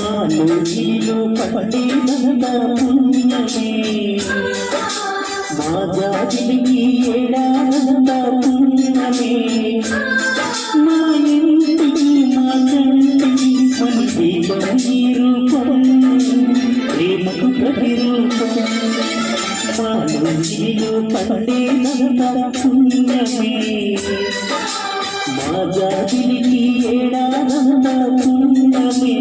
మాలోకిలో పండినంత పుణ్యమే. మా జాతికి ఏడాదంత పుణ్యమే. మా ఇంటికి మా కంటికి మంచి రూపం ప్రేమకు ప్రతిరూపం పుణ్యమే. మా జాతికి పుణ్యమే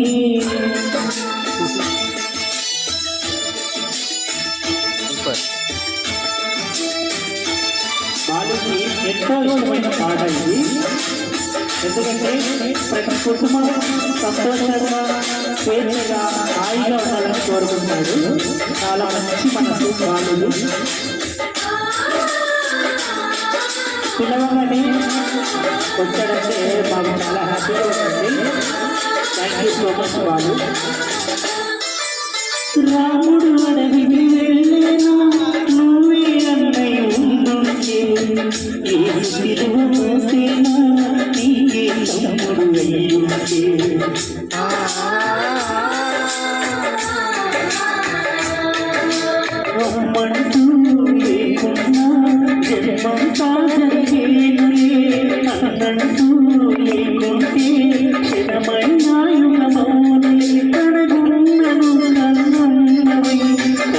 వాళ్ళకి ఎంతో ఇష్టమైన పాట ఇది ఎందుకంటే ప్రతి కుటుంబం సంతోషంగా స్వేచ్ఛగా హాయిగా ఉండాలని కోరుకుంటాడు చాలా మంచి మనసు వాళ్ళు పిల్లగానే వచ్చాడంటే మాకు చాలా హ్యాపీగా ఉంటుంది థ్యాంక్ రాముడు అడవికి వెళ్ళేనా నువ్వే అన్నయ్య ఉండుంటే ఏ మోసేనా నీకే తమ్ముడు అయ్యుంటే రమ్మంటూ లేకున్నా జన్మంతా జరిగేనులే అన్నంటూ లేకుంటే క్షణమైనా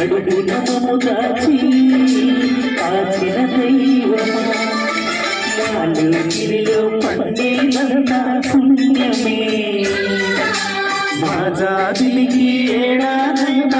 కడుపున మము దాచి కాచిన దైవమా గిరిలో పండినంత పుణ్యమే. మా జాతికి ఏడాదంత